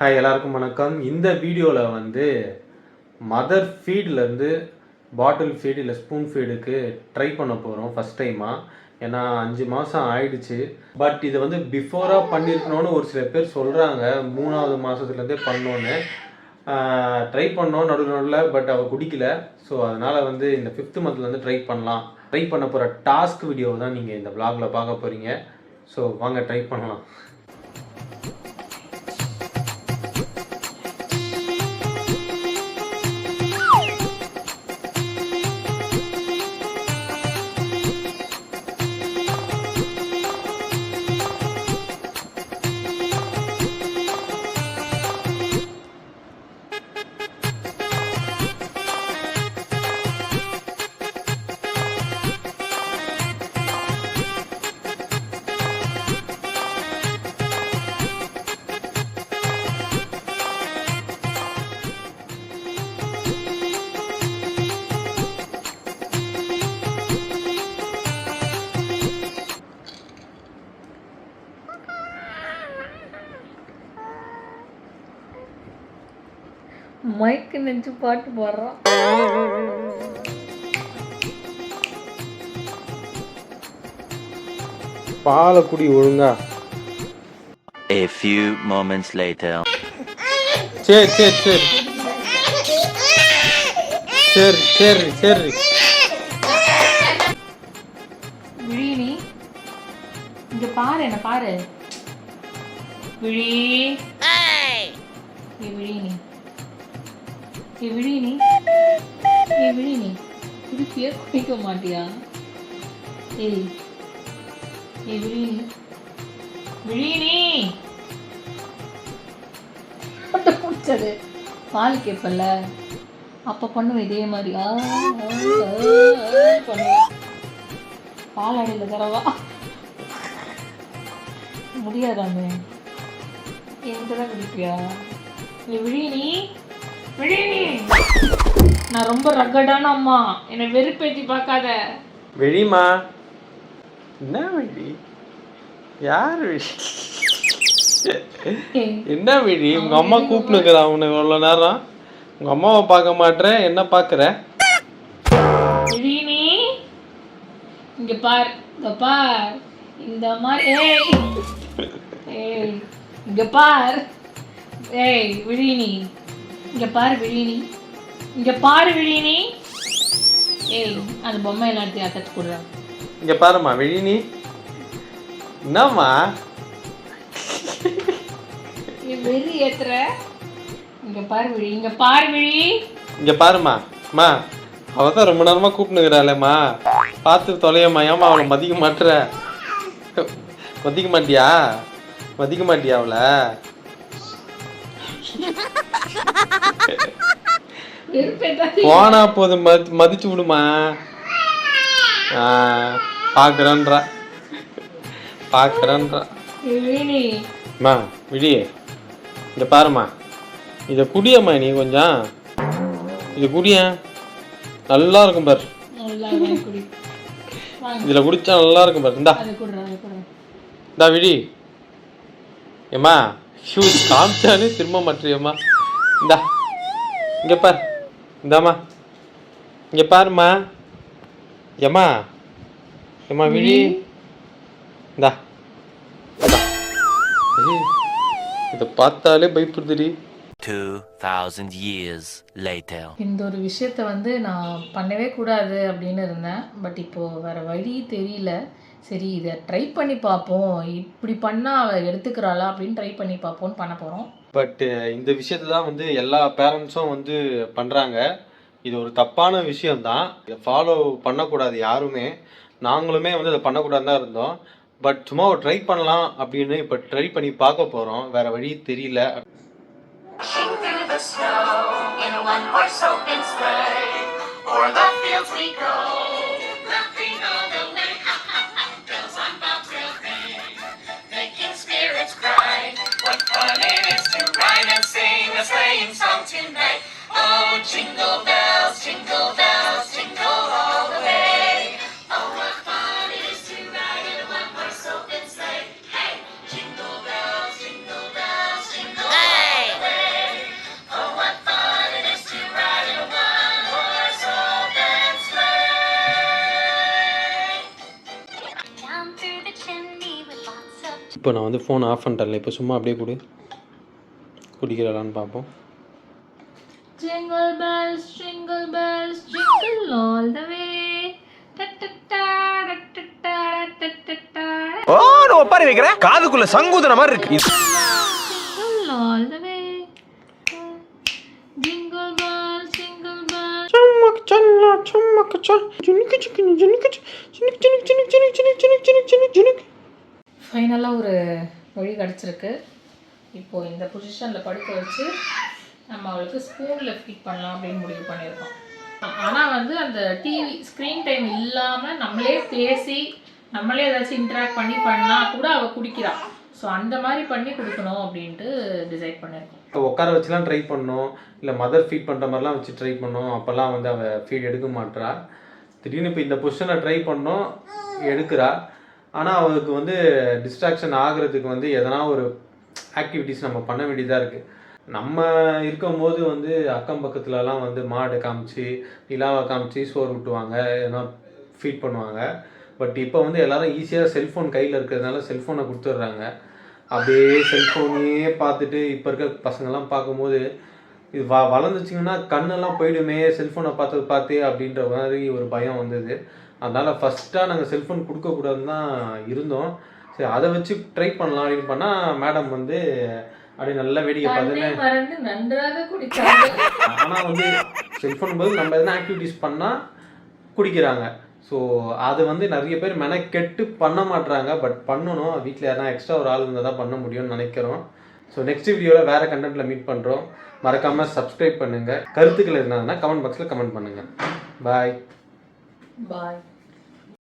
Hi எல்லாருக்கும் வணக்கம். இந்த வீடியோவில் வந்து மதர் ஃபீட்லேருந்து பாட்டில் ஃபீட் இல்லை ஸ்பூன் ஃபீடுக்கு ட்ரை பண்ண போகிறோம் ஃபஸ்ட் டைமாக ஏன்னா அஞ்சு மாதம் ஆயிடுச்சு. பட் இது வந்து பிஃபோராக பண்ணியிருக்கணும்னு ஒரு சில பேர் சொல்கிறாங்க மூணாவது மாதத்துலேருந்தே பண்ணோன்னு. ட்ரை பண்ணோம் நடுவில் நடுவில் பட் அவள் குடிக்கல. ஸோ அதனால் வந்து இந்த ஃபிஃப்த் மந்த்லேருந்து ட்ரை பண்ணலாம். ட்ரை பண்ண போகிற டாஸ்க் வீடியோவை தான் நீங்கள் இந்த விளாகில் பார்க்க போகிறீங்க ஸோ வாங்க ட்ரை பண்ணலாம். மைக்கு நெஞ்சு பாட்டு பாடுறான் பாலை குடி ஒழுங்கா. A few moments later. சரி சரி சரி. சரி சரி சரி. விழி இங்க பாரு என்ன பாரு. விழி. விழி நீ ஏ விழி நீ. ஏ விழி நீ. திருப்பியே குடிக்க மாட்டியா? ஏய் ஏ விழி நீ. விழி நீ. பட்டு குடிச்சது பால் கேட்பல்ல அப்ப பண்ணுவேன் இதே மாதிரி. ஆ, பண்ணுவேன் பால் அடியில் தரவா முடியாதாமே. என்கிட்ட தான் குடிப்பியா? விழி நீ. நான் ரொம்ப ரகடான அம்மா. என்னை வெறுப்பேத்தி பார்க்காத. வெளிமா என்ன வெளி யார் வெளி என்ன வெளி உங்க அம்மா கூப்பிட்டுக்கிறா உன்னை இவ்வளோ நேரம்? உங்க அம்மாவை பார்க்க மாட்டேன். என்ன பார்க்குற? நீ இங்க பார். இங்க பார். இந்த மாதிரி ஏய். ஏய். இங்க பார். ஏய் விழி நீ இங்க பார் விழி நீ இங்க பாரு விழி நீ ஏய் அந்த பொம்மை எல்லாத்தையும் அத்தச்சு கொடுறேன் இங்க பாரும்மா வெளி நீ என்னம்மா? நீ வெறி ஏத்துற. இங்க பாரு விழி. இங்க பாரு விழி. இங்க பாரும்மா. அம்மா அவ தான் ரொம்ப நேரமா கூப்பிட்டுக்கிறாளேம்மா பார்த்து தொலையம்மா ஏம்மா அவளை மதிக்க மாட்டுற? மதிக்க மாட்டியா? மதிக்க மாட்டியா அவளை? போனா போதும் மதி மதிச்சு விடுமா? ஆ, பார்க்கறேன்றா பார்க்கறேன்றா விழி நீ அம்மா விடி இங்க பாரும்மா. இதை குடியம்மா நீ கொஞ்சம். இது குடிய நல்லா இருக்கும் பார். இதுல குடிச்சா நல்லா இருக்கும் பார். இந்தா. இந்தா விடி ஏம்மா ஷூ காமிச்சாலே திரும்ப மாட்டியம்மா இந்தா. இங்க பார். இந்தாம்மா. இங்க பாரும்மா. ஏம்மா? ஏம்மா விழி? இந்தா. இதை பார்த்தாலே பயப்படுதுடி. 2,000 years later. இந்த ஒரு விஷயத்த வந்து நான் பண்ணவே கூடாது அப்படின்னு இருந்தேன். பட் இப்போ வேற வழி தெரியல. சரி இதை ட்ரை பண்ணி பார்ப்போம் இப்படி பண்ணால் அவள் எடுத்துக்கிறாளா அப்படின்னு ட்ரை பண்ணி பார்ப்போம்னு பண்ண போகிறோம் பட் இந்த விஷயத்தை தான் வந்து எல்லா பேரண்ட்ஸும் வந்து பண்ணுறாங்க இது ஒரு தப்பான விஷயம்தான். இதை ஃபாலோ பண்ணக்கூடாது யாருமே. நாங்களுமே வந்து அதை பண்ணக்கூடாதுன்னு தான் இருந்தோம். பட் சும்மா ஒரு ட்ரை பண்ணலாம் அப்படின்னு இப்போ ட்ரை பண்ணி பார்க்க போகிறோம் வேற வழி தெரியல. The fields we go, Jingle bells, jingle bells, jingle all the way. Oh, what fun it is to ride in a one-horse open sleigh. Hey, jingle bells, jingle bells, jingle all the way. Oh, what fun it is to ride in a one-horse open sleigh. Down through the chimney with lots of... இப்போ நான் வந்து phone off பண்ணிட்டேன்ல இப்போ சும்மா அப்படியே கொடு குடிக்கிறாளான்னு பார்ப்போம் Jingle bells, jingle bells, jingle all the way. Ta-ta-ta, ta-ta-ta, ta-ta-ta. ஓ ஒப்பாரி வைக்கிற காதுக்குள்ள சங்கூதன மாதிரி இருக்கு Jingle all the way. Jingle bells, jingle bells. சும்மாக்கு சல்லா சும்மாக்கு சா ஜுனுக்கு சிக்கனு ஜுனுக்கு ஃபைனலாக ஒரு வழி கிடச்சிருக்கு இப்போது இந்த பொசிஷனில் படுக்க வச்சு நம்ம அவளுக்கு ஸ்பூனில் ஃபீட் பண்ணலாம் அப்படின்னு முடிவு பண்ணியிருக்கோம். ஆனால் வந்து அந்த டிவி ஸ்க்ரீன் டைம் இல்லாமல் நம்மளே பேசி நம்மளே ஏதாச்சும் இன்ட்ராக்ட் பண்ணி பண்ணால் கூட அவள் குடிக்கிறாள் ஸோ அந்த மாதிரி பண்ணி கொடுக்கணும் அப்படின்ட்டு டிசைட் பண்ணியிருக்கோம். இப்போ உட்கார வச்சுலாம் ட்ரை பண்ணோம். இல்லை மதர் ஃபீட் பண்ணுற மாதிரிலாம் வச்சு ட்ரை பண்ணோம். அப்போல்லாம் வந்து அவள் ஃபீட் எடுக்க மாட்டா திடீர்னு இப்போ இந்த பொசிஷனை ட்ரை பண்ணோம் எடுக்கிறா. ஆனால் அவளுக்கு வந்து டிஸ்ட்ராக்ஷன் ஆகிறதுக்கு வந்து எதனா ஒரு ஆக்டிவிட்டிஸ் நம்ம பண்ண வேண்டியதாக இருக்குது நம்ம இருக்கும்போது வந்து அக்கம் பக்கத்துலலாம் வந்து மாடு காமிச்சு நிலாவை காமிச்சு சோறு ஊட்டுவாங்க ஏன்னா ஃபீட் பண்ணுவாங்க. பட் இப்போ வந்து எல்லாரும் ஈஸியாக செல்ஃபோன் கையில் இருக்கிறதுனால செல்ஃபோனை கொடுத்துட்றாங்க. அப்படியே செல்ஃபோனையே பார்த்துட்டு இப்போ இருக்க பசங்கள்லாம் பார்க்கும்போது இது வ வளர்ந்துச்சிங்கன்னா கண்ணெல்லாம் போயிடுமே செல்ஃபோனை பார்த்து பார்த்து அப்படின்ற மாதிரி ஒரு பயம் வந்தது. அதனால் ஃபஸ்ட்டாக நாங்கள் செல்ஃபோன் கொடுக்கக்கூடாதுன்னு தான் இருந்தோம். சரி அதை வச்சு ட்ரை பண்ணலாம் அப்படின்னு பண்ணால் மேடம் வந்து அப்படியே நல்லா வேடிக்கை நன்றாக குடித்தாங்க ஆனால் வந்து செல்ஃபோன் போது நம்ம எதனா ஆக்டிவிட்டீஸ் பண்ணால் குடிக்கிறாங்க. ஸோ அது வந்து நிறைய பேர் மெனக்கெட்டு பண்ண மாட்றாங்க. பட் பண்ணணும். வீட்டில் யாரா எக்ஸ்ட்ரா ஒரு ஆள் இருந்தால் தான் பண்ண முடியும்னு நினைக்கிறோம். ஸோ நெக்ஸ்ட் வீடியோவில் வேறு கண்டென்ட்டில் மீட் பண்ணுறோம் மறக்காமல் சப்ஸ்கிரைப் பண்ணுங்கள் கருத்துக்கள் இருந்தாங்கன்னா கமெண்ட் பாக்ஸில் கமெண்ட் பண்ணுங்கள் பாய் பாய்